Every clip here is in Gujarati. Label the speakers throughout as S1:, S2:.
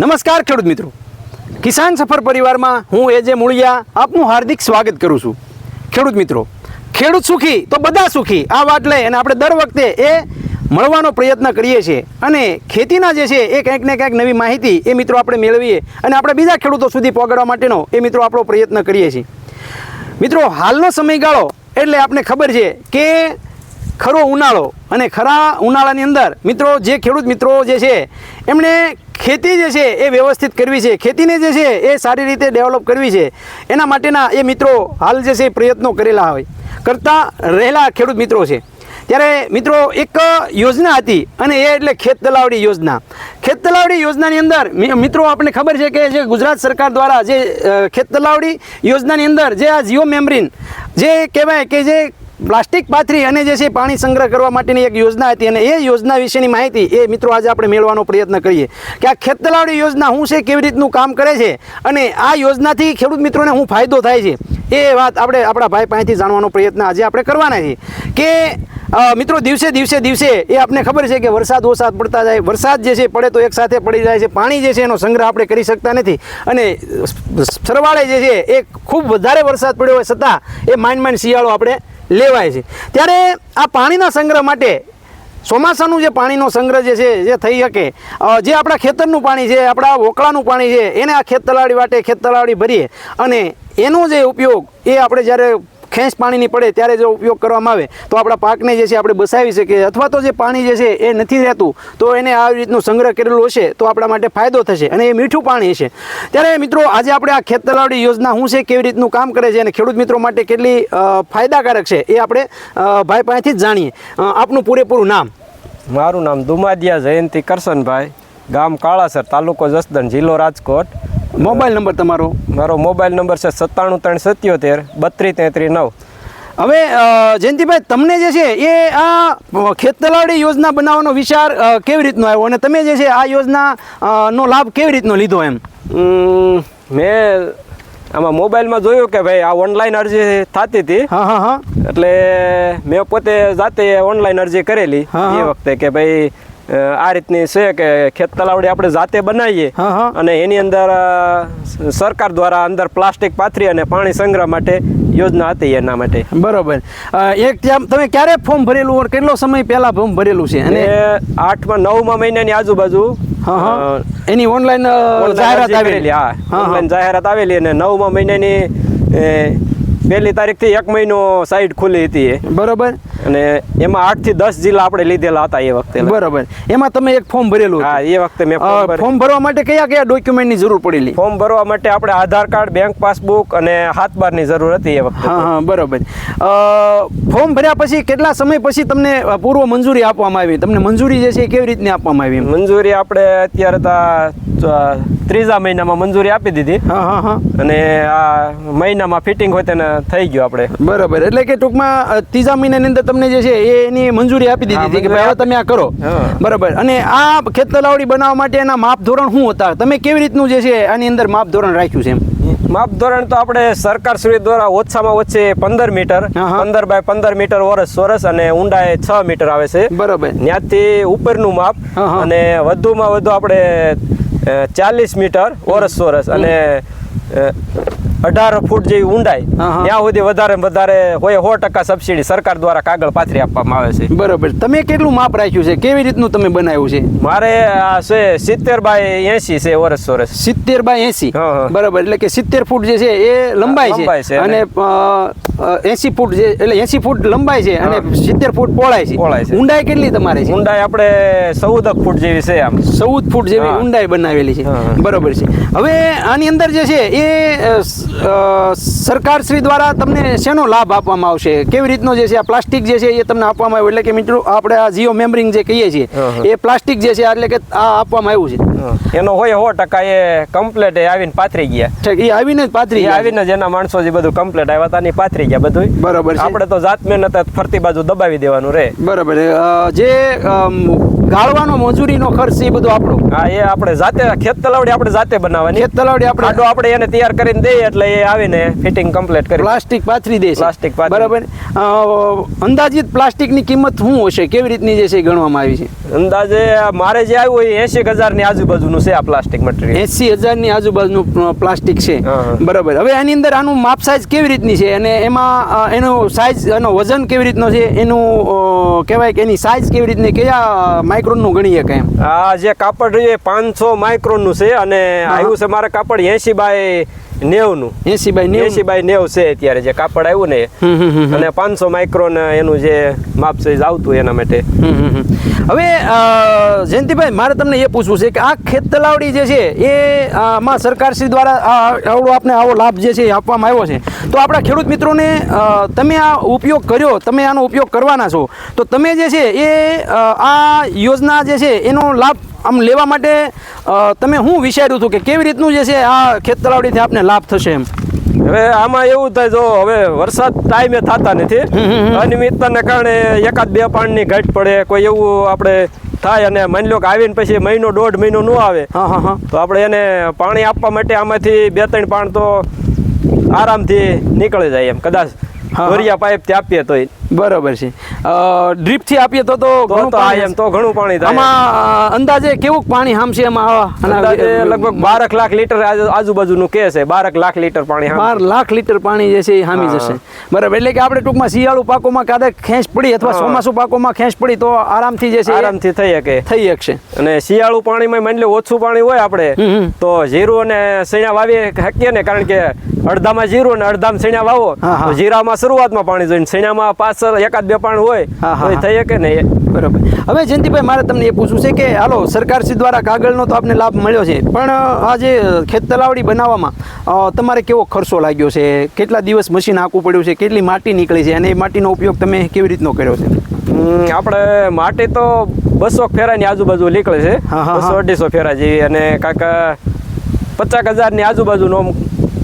S1: નમસ્કાર ખેડૂત મિત્રો. કિસાન સફર પરિવારમાં હું એ જે મૂળિયા આપનું હાર્દિક સ્વાગત કરું છું. ખેડૂત મિત્રો, ખેડૂત સુખી તો બધા સુખી. આ વાત લઈ અને આપણે દર વખતે એ મળવાનો પ્રયત્ન કરીએ છીએ. અને ખેતીના જે છે એ કંઈક ને કંઈક નવી માહિતી એ મિત્રો આપણે મેળવીએ અને આપણે બીજા ખેડૂતો સુધી પહોંચાડવા માટેનો એ મિત્રો આપણો પ્રયત્ન કરીએ છીએ. મિત્રો, હાલનો સમયગાળો એટલે આપણે ખબર છે કે ખરો ઉનાળો અને ખરા ઉનાળાની અંદર મિત્રો, જે ખેડૂત મિત્રો જે છે, એમણે ખેતી જે છે એ વ્યવસ્થિત કરવી છે, ખેતીને જે છે એ સારી રીતે ડેવલપ કરવી છે. એના માટેના એ મિત્રો હાલ જે છે પ્રયત્નો કરેલા હોય. કરતા રહેલા ખેડૂત મિત્રો છે. ત્યારે મિત્રો એક યોજના હતી અને એ એટલે ખેત તલાવડી યોજના. ખેત તલાવડી યોજનાની અંદર મિત્રો આપણને ખબર છે કે જે ગુજરાત સરકાર દ્વારા જે ખેત તલાવડી યોજનાની અંદર જે આ જીઓ મેમરીન જે કહેવાય કે જે પ્લાસ્ટિક પાથરી અને જે છે પાણી સંગ્રહ કરવા માટેની એક યોજના હતી અને એ યોજના વિશેની માહિતી એ મિત્રો આજે આપણે મેળવવાનો પ્રયત્ન કરીએ કે આ ખેતલાવડી યોજના શું છે કેવી રીતનું કામ કરે છે અને આ યોજનાથી ખેડૂત મિત્રોને શું ફાયદો થાય છે? એ વાત આપણે આપણા ભાઈ પાસેથી જાણવાનો પ્રયત્ન આજે આપણે કરવાના છે કે મિત્રો દિવસે દિવસે દિવસે એ આપને ખબર છે કે વરસાદ વરસાદ પડતા જાય, વરસાદ જે છે પડે તો એક સાથે પડી જાય છે, પાણી જે છે એનો સંગ્રહ આપણે કરી શકતા નથી અને સરવાળે જે છે એ ખૂબ વધારે વરસાદ પડ્યો હોય છતાં એ માંડ માંડ શિયાળો આપણે લેવાય છે. ત્યારે આ પાણીના સંગ્રહ માટે ચોમાસાનું જે પાણીનો સંગ્રહ જે છે, જે થઈ શકે જે આપણા ખેતરનું પાણી છે, આપણા વોકળાનું પાણી છે, એને આ ખેત તલાવડી વાટે ખેત તલાવડી ભરીએ અને એનો જે ઉપયોગ એ આપણે જ્યારે ખેંચ પાણીની પડે ત્યારે જો ઉપયોગ કરવામાં આવે, તો આપણા પાકને જે છે આપણે બસાવી શકીએ. અથવા તો જે પાણી જે છે એ નથી રહેતું, તો એને આવી રીતનું સંગ્રહ કરેલું હશે, તો આપણા માટે ફાયદો થશે અને એ મીઠું પાણી હશે. ત્યારે મિત્રો, આજે આપણે આ ખેત તલાવડી યોજના શું છે, કેવી રીતનું કામ કરે છે અને ખેડૂત મિત્રો માટે કેટલી ફાયદાકારક છે, એ આપણે ભાઈ પાસેથી જ જાણીએ. આપનું પૂરેપૂરું નામ?
S2: મારું નામ દુમાદિયા જયંતિ કરશનભાઈ, ગામ કાળાસર, તાલુકો જસદણ, જિલ્લો રાજકોટ.
S1: મોબાઈલ નંબર તમારો?
S2: મારો મોબાઈલ નંબર છે સત્તાણું ત્રણ સત્યોતેર બત્રીસ તેત્રીસ નવ.
S1: હવે જયંતિભાઈ તમને જે છે એ આ ખેતલાડી યોજના બનાવવાનો વિચાર કેવી રીતનો આવ્યો? અને તમે જે છે આ યોજના નો લાભ કેવી રીતનો લીધો એમ?
S2: મેં આમાં મોબાઈલમાં જોયું કે ભાઈ આ ઓનલાઈન અરજી થતી હતી. એટલે મેં પોતે જાતે ઓનલાઈન અરજી કરેલી એ વખતે કે ભાઈ આ રીતની છે કે ખેત તલાવડી આપણે જાતે બનાવીએ. અને એની અંદર સરકાર દ્વારા અંદર પ્લાસ્ટિક પાથરી અને પાણી સંગ્રહ માટે યોજના હતી એના માટે.
S1: બરોબર. એક તમે ક્યારે ફોર્મ ભરેલું અને કેટલો સમય પહેલા ફોર્મ ભરેલું છે? અને
S2: આઠમાં નવમા મહિનાની આજુબાજુ
S1: એની ઓનલાઈન જાહેરાત આવેલી.
S2: હા. ઓનલાઈન જાહેરાત આવેલી અને નવમા મહિનાની એ, પહેલી તારીખથી એક મહિનો સાઈડ ખુલી હતી.
S1: બરોબર.
S2: અને એમાં આઠથી દસ જિલ્લા આપણે લીધેલા હતા એ વખતે.
S1: બરોબર. એમાં તમે એક ફોર્મ ભરેલું
S2: હા એ વખતે મેં ફોર્મ
S1: ભરવા માટે કયા કયા ડોક્યુમેન્ટની જરૂર પડેલી?
S2: ફોર્મ ભરવા માટે આપણે આધાર કાર્ડ બેંક પાસબુક અને હાથ બારની જરૂર હતી એ વખતે.
S1: હા હા બરોબર. ફોર્મ ભર્યા પછી કેટલા સમય પછી તમને પૂર્વ મંજૂરી આપવામાં આવી? તમને મંજૂરી જે છે એ કેવી રીતની આપવામાં આવી
S2: મંજૂરી આપણે અત્યારે તા ત્રીજા મહિનામાં મંજૂરી આપી દીધી.
S1: હા હા હા.
S2: અને આ મહિનામાં ફિટિંગ હોય તેને થઈ ગયું આપણે.
S1: બરોબર. એટલે કે ટૂંકમાં ત્રીજા મહિનાની અંદર તમને જે છે એ એની મંજૂરી આપી દીધી હતી કે ભાઈ હવે તમે આ કરો. બરાબર. અને આ ખેત તલાવડી બનાવવા માટે એના માપ ધોરણ શું હતા? તમે કેવી રીતનું જે છે આની અંદર માપ ધોરણ રાખ્યું છે એમ?
S2: માપ ધોરણ તો આપણે સરકાર શ્રી દ્વારા ઓછામાં ઓછી પંદર મીટર. પંદર બાય પંદર મીટર વરસ ચોરસ અને ઊંડાઈ છ મીટર આવે છે.
S1: બરોબર.
S2: ત્યાંથી ઉપરનું માપ. અને વધુમાં વધુ આપણે ચાલીસ મીટર વર્ષ ચોરસ અને અઢાર ફૂટ જેવી ઊંડાઈ. ત્યાં સુધી વધારે વધારે હોય સો ટકા સબસિડી સરકાર દ્વારા કાગળ પાથરી આપવામાં આવે છે.
S1: બરોબર. તમે કેટલું માપ રાખ્યું છે? કેવી રીતનું તમે બનાવ્યું છે?
S2: મારે આ છે સિત્તેર બાય એસી છે વર્ષ ચોરસ
S1: સિત્તેર બાય એસી. બરોબર. એટલે કે સિત્તેર ફૂટ જે છે એ લંબાઈ છે. અને એસી ફૂટ જે એટલે એસી ફૂટ લંબાઈ છે અને સિત્તેર ફૂટ પોળાય છે.
S2: પોળાય છે.
S1: ઊંડાઈ કેટલી તમારે છે?
S2: ઊંડાઈ આપણે ચૌદ ફૂટ જેવી છે આમ.
S1: ચૌદ ફૂટ જેવી ઊંડાઈ બનાવેલી છે. બરોબર છે. હવે આની અંદર જે છે એ સરકાર શ્રી દ્વારા તમને શેનો લાભ આપવામાં આવશે? કેવી રીતનો જે છે આ પ્લાસ્ટિક જે છે એ તમને આપવામાં આવ્યું? એટલે કે મિત્રો આપણે આ જીઓ મેમ્બ્રિંગ જે કહીએ છીએ. એ પ્લાસ્ટિક જે છે એટલે કે આ આપવામાં આવ્યું છે.
S2: એનો હોય સો ટકા એ કમ્પ્લેટ આવીને પાથરી ગયા.
S1: એ આવીને જ પાથરી
S2: આવીને જ એના માણસો જે બધું કમ્પ્લેટ આવ્યા હતા ને પાથરી ગયા બધું
S1: બરાબર
S2: આપણે તો જાત મહેનત ફરતી બાજુ દબાવી દેવાનું રે.
S1: બરાબર જે ગાળવાનો મજૂરીનો ખર્ચ એ બધું આપણો.
S2: હા એ આપણે જાતે ખેત તલાવડી આપણે જાતે બનાવવાની.
S1: ખેત તલાવડી આપણે
S2: આડો આપણે એને તૈયાર કરીને દઈએ એટલે એ આવીને ફિટિંગ કમ્પ્લીટ કરી
S1: પ્લાસ્ટિક પાથરી દે
S2: પ્લાસ્ટિક
S1: બરાબર. અ, અંદાજિત પ્લાસ્ટિકની કિંમત શું હશે? કેવી રીતની જે છે એ ગણવામાં આવી છે?
S2: અંદાજે મારે જે આવ્યું હોય એસી હજારની આજુબાજુનું છે આ પ્લાસ્ટિક મટીરિયલ
S1: એસી હજારની આજુબાજુનું પ્લાસ્ટિક છે. બરાબર. હવે આની અંદર આનું માપ સાઇઝ કેવી રીતની છે? અને એમાં એનો સાઇઝ એનો વજન કેવી રીતનો છે એનું કહેવાય કે એની સાઇઝ કેવી રીતની કયા માઇક્રોનનું ગણીએ કે
S2: આ જે કાપડ છે પાંચસો માઇક્રોનનું છે અને આવ્યું છે મારે કાપડ એસી બાય નેવનું
S1: એસી બાય નેવ
S2: એસી બાય નેવ છે અત્યારે જે કાપડ આવ્યું ને. અને પાંચસો માઇક્રોન એનું જે માપ સાઈઝ આવતું એના માટે.
S1: હવે જયંતિભાઈ મારે તમને એ પૂછવું છે કે આ ખેત તલાવડી જે છે એ માં સરકારશ્રી દ્વારા આવડો આપને આવો લાભ જે છે એ આપવામાં આવ્યો છે. તો આપણા ખેડૂત મિત્રોને તમે આ ઉપયોગ કર્યો તમે આનો ઉપયોગ કરવાના છો. તો તમે જે છે એ આ યોજના જે છે એનો લાભ આમ લેવા માટે તમે શું વિચાર્યું હતું કે કેવી રીતનું જે છે આ ખેત તળાવડીથી આપને લાભ થશે એમ?
S2: હવે આમાં એવું થાય જો હવે વરસાદ ટાઈમે થતા નથી. અનિયમિતતાને કારણે એકાદ બે પાણીની ઘટ પડે કોઈ એવું આપણે થાય અને માની લો કે આવીને પછી મહિનો દોઢ મહિનો ન આવે
S1: હા હા હા.
S2: તો આપણે એને પાણી આપવા માટે આમાંથી બે ત્રણ પાણ તો આરામથી નીકળી જાય એમ. કદાચ
S1: હા.
S2: દોરિયા પાઇપથી આપીએ તો
S1: બરાબર છે ડ્રીપથી આપીએ તો તો ઘણું પાણી
S2: એમ તો ઘણું પાણી થાય
S1: આમાં અંદાજે કેવું પાણી હામશે એમાં?
S2: અંદાજે લગભગ બારક લાખ લીટર આજુબાજુનું કે છે બારક લાખ લીટર પાણી.
S1: બાર લાખ લીટર પાણી જે છે એ હામી જશે બરાબર એટલે કે આપણે ટૂંકમાં શિયાળુ પાકોમાં કાદે ખેંચ પડી અથવા. ચોમાસુ પાકોમાં ખેંચ પડી તો આરામથી જે છે
S2: આરામથી થઈ શકે
S1: થઈ શકશે
S2: અને શિયાળુ પાણીમાં માની લો ઓછું પાણી હોય આપણે. તો જીરું અને સૈણા વાવી શકીએ ને કારણ કે અડધામાં જીરું અને અડધામાં સૈણા વાવો. તો જીરામાં શરૂઆતમાં પાણી જોઈએ સૈણામાં પાછળ એકાદ બે પાણી હોય થઈ શકે ને
S1: બરોબર. હવે જયંતિભાઈ મારે તમને એ પૂછવું છે કે હાલો સરકારશ્રી દ્વારા કાગળનો તો આપને લાભ મળ્યો છે પણ આ જે ખેત તલાવડી બનાવવામાં તમારે કેવો ખર્ચો લાગ્યો છે? કેટલા દિવસ મશીન આખું પડ્યું છે? કેટલી માટી નીકળી છે? અને એ માટીનો ઉપયોગ તમે કેવી રીતનો કર્યો છે?
S2: આપણે માટી તો બસો ફેરાની આજુબાજુ નીકળે છે. બસો અઢીસો ફેરા જેવી અને કાંઈક પચાસ હજારની આજુબાજુનો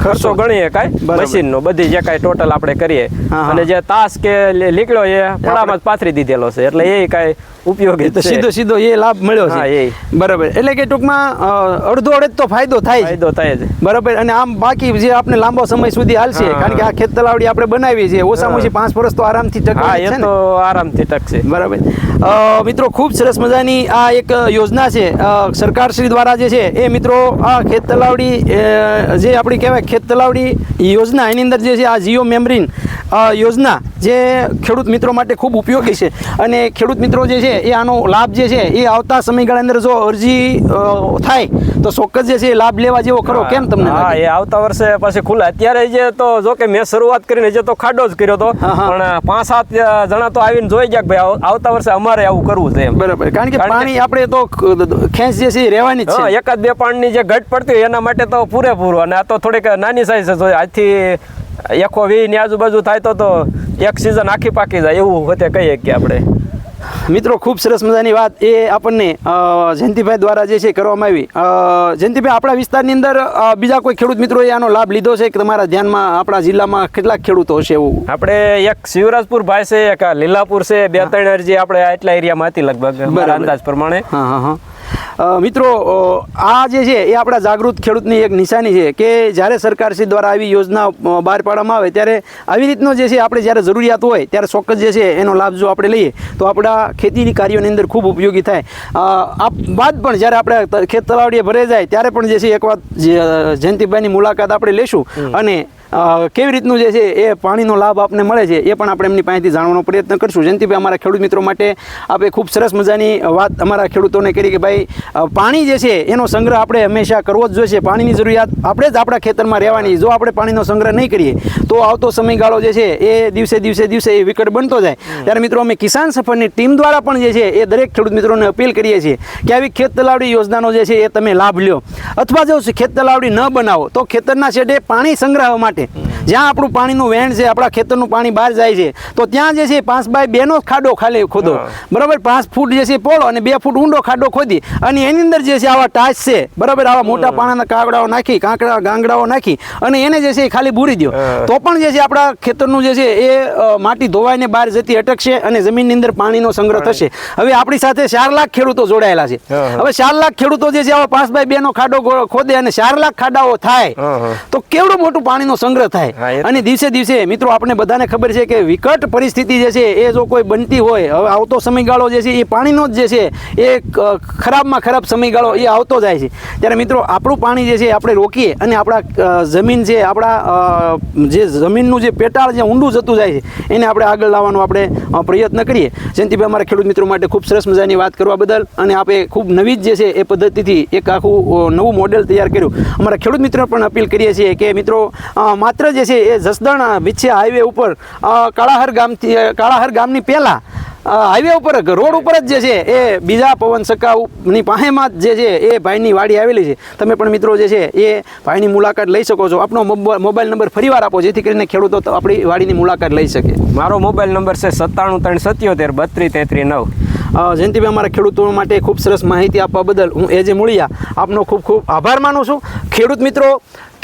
S1: ખર્ચો.
S2: ગણીએ કાંઈ. મશીનનો બધી જે કાંઈ ટોટલ આપણે કરીએ.
S1: હા, હા.
S2: અને જે તાસ કે નીકળ્યો એ ફળામાં પાથરી દીધેલો છે. એટલે એ કાંઈ ઉપયોગી
S1: તો. સીધો સીધો એ લાભ મળ્યો છે. બરાબર. એટલે કે ટૂંકમાં અડધો અડધ તો ફાયદો થાય
S2: ફાયદો થાય છે
S1: બરાબર. અને આમ બાકી જે આપણે લાંબો સમય સુધી હાલશે કારણ કે આ ખેત તલાવડી આપણે બનાવી છે ઓછામાં ઓછી પાંચ વર્ષ તો આરામથી
S2: હા
S1: ટકવાની
S2: એ તો આરામથી ટકશે.
S1: બરાબર. મિત્રો ખૂબ સરસ મજાની આ એક યોજના છે. સરકાર સરકારશ્રી દ્વારા જે છે એ મિત્રો આ ખેત તલાવડી જે આપણી કહેવાય ખેત તલાવડી યોજના એની અંદર જે છે આ જીઓ મેમરીન યોજના જે ખેડૂત મિત્રો માટે ખૂબ ઉપયોગી છે. અને ખેડૂત મિત્રો જે છે એ આનો લાભ જે છે એ આવતા સમયગાળા અંદર જો અરજી થાય તો ચોક્કસ જે છે એ લાભ લેવા જેવો ખરો. કેમ તમને
S2: હા એ આવતા વર્ષે પાછી ખુલે. અત્યારે જે તો જો કે મેં શરૂઆત કરીને જે તો ખાડો જ કર્યો હતો. પણ પાંચ સાત જણા તો આવીને જોઈ ગયા કે ભાઈ આવ- આવતા વર્ષે અમારે આવું કરવું છે
S1: બરાબર. કારણ કે પાણી આપણે તો ખેંચ જે છે એ રહેવાની જ છે.
S2: એકાદ બે પાણીની જે ઘટ પડતી હોય એના માટે તો પૂરેપૂરું. અને આ તો થોડીક નાની સાઈઝ જ આજથી એકો વી ની આજુબાજુ થાય તો તો એક સિઝન આખી પાકી જાય. એવું હોતે કહીએ કે આપણે.
S1: મિત્રો ખૂબ સરસ મજાની વાત એ આપણને જયંતિભાઈ દ્વારા જે છે કરવામાં આવી. જયંતિભાઈ આપણા વિસ્તારની અંદર બીજા કોઈ ખેડૂત મિત્રોએ આનો લાભ લીધો છે કે તમારા ધ્યાનમાં આપણા જિલ્લામાં કેટલાક ખેડૂતો હશે એવું?
S2: આપણે એક શિવરાજપુર ભાઈ છે એક લીલાપુર છે બે ત્રણ જે આપણે આટલા એરિયામાં હતી લગભગ. અંદાજ પ્રમાણે.
S1: હા હા હા. મિત્રો આ જે છે એ આપણા જાગૃત ખેડૂતની એક નિશાની છે કે જ્યારે સરકારશ્રી દ્વારા આવી યોજના બહાર પાડવામાં આવે ત્યારે આવી રીતનો જે છે આપણે જ્યારે જરૂરિયાત હોય ત્યારે ચોક્કસ જે છે એનો લાભ જો આપણે લઈએ તો આપણા ખેતીની કાર્યોની અંદર ખૂબ ઉપયોગી થાય. આ બાદ પણ જ્યારે આપણે ખેત તલાવડીએ ભરાઈ જાય ત્યારે પણ જે છે એક વાત જયંતિભાઈની મુલાકાત આપણે લેશું અને કેવી રીતનું જે છે એ પાણીનો લાભ આપને મળે છે એ પણ આપણે એમની પાસેથી જાણવાનો પ્રયત્ન કરશું. જયંતિભાઈ અમારા ખેડૂત મિત્રો માટે આપણે ખૂબ સરસ મજાની વાત અમારા ખેડૂતોને કરી કે ભાઈ પાણી જે છે એનો સંગ્રહ આપણે હંમેશા કરવો જ જોઈએ. પાણીની જરૂરિયાત આપણે જ આપણા ખેતરમાં રહેવાની. જો આપણે પાણીનો સંગ્રહ નહીં કરીએ તો આવતો સમયગાળો જે છે એ દિવસે દિવસે દિવસે એ વિકટ બનતો જાય. ત્યારે મિત્રો અમે કિસાન સફરની ટીમ દ્વારા પણ જે છે એ દરેક ખેડૂત મિત્રોને અપીલ કરીએ છીએ કે આવી ખેત તલાવડી યોજનાનો જે છે એ તમે લાભ લ્યો. અથવા જો ખેત તલાવડી ન બનાવો તો ખેતરના છેડે પાણી સંગ્રહવા માટે Mm. જ્યાં આપણું પાણીનું વહેણ છે આપણા ખેતરનું પાણી બહાર જાય છે તો ત્યાં જે છે પાંચ બાય બેનો ખાડો ખાલી ખોદો. બરાબર? પાંચ ફૂટ જે છે પોળો અને બે ફૂટ ઊંડો ખાડો ખોદી અને એની અંદર જે છે આવા ટાચ છે બરાબર? આવા મોટા પાણાના કાગડાઓ નાખી કાંકડા ગાંગડાઓ નાખી અને એને જે છે એ ખાલી બૂરી દો તો પણ જે છે આપણા ખેતરનું જે છે એ માટી ધોવાઈને બહાર જતી અટકશે અને જમીનની અંદર પાણીનો સંગ્રહ થશે. હવે આપણી સાથે ચાર લાખ ખેડૂતો જોડાયેલા છે. હવે ચાર લાખ ખેડૂતો જે છે આવા પાંચ બાય બે નો ખાડો ખોદે અને ચાર લાખ ખાડાઓ થાય. તો કેવડું મોટું પાણીનો સંગ્રહ થાય? અને દિવસે દિવસે, મિત્રો આપણે બધાને ખબર છે કે વિકટ પરિસ્થિતિ જે છે, એ જો કોઈ બનતી હોય, હવે આવતો સમયગાળો જે છે, એ પાણીનો જ જે છે, એ ખરાબમાં ખરાબ સમયગાળો એ આવતો જાય છે. ત્યારે મિત્રો, આપણું પાણી જે છે આપણે રોકીએ અને આપણા જમીન છે આપણા જે જમીનનું જે પેટાળ જે ઊંડું જતું જાય છે, એને આપણે આગળ લાવવાનો આપણે પ્રયત્ન કરીએ. જયંતિભાઈ અમારા ખેડૂત મિત્રો માટે ખૂબ સરસ મજાની વાત કરવા બદલ અને આપે ખૂબ નવી જ જે છે, એ પદ્ધતિથી એક આખું નવું મોડેલ તૈયાર કર્યું. અમારા ખેડૂત મિત્રો પણ અપીલ કરીએ છીએ કે મિત્રો માત્ર જે છે એ જસદણ વિછે હાઈવે ઉપર કાળાહર ગામથી કાળાહર ગામની પહેલાં હાઈવે ઉપર રોડ ઉપર જ જે છે એ બીજા પવન સકાઉની પાસેમાં જ જે છે એ ભાઈની વાડી આવેલી છે. તમે પણ મિત્રો જે છે એ ભાઈની મુલાકાત લઈ શકો છો. આપણો મોબ- મોબાઈલ નંબર ફરીવાર આપો જેથી કરીને ખેડૂતો આપણી વાડીની મુલાકાત લઈ શકે.
S2: મારો મોબાઈલ નંબર છે સત્તાણું ત્રણ સત્યોતેર બત્રીસ તેત્રીસ નવ.
S1: જયંતિભાઈ અમારા ખેડૂતો માટે ખૂબ સરસ માહિતી આપવા બદલ હું એ જે મૂળિયા આપનો ખૂબ ખૂબ આભાર માનું છું. ખેડૂત મિત્રો